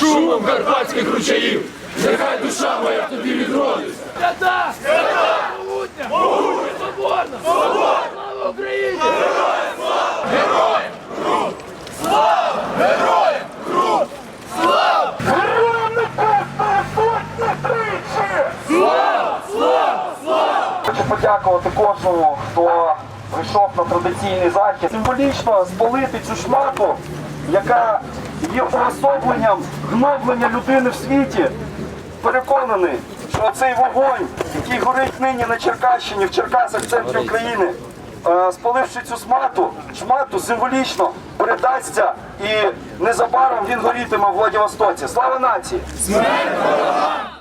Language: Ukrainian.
Шумом карпатських ручаїв, нехай душа моя тобі відродиться. Свята! Свята! Могутня! Могутня! Соборна! Слава Україні! Героям слава! Героям! Крут! Слава! Героям! Крут! Слава! Героям не тричі! Слава! Слава! Слава! Хочу подякувати кожному, хто прийшов на традиційний захід. Символічно спалити цю шмату, яка є уособленням гноблення людини в світі. Переконаний, що цей вогонь, який горить нині на Черкащині, в Черкасах, в центрі України, е, спаливши цю смату, шмату символічно передасться і незабаром він горітиме в Владивостоці. Слава нації!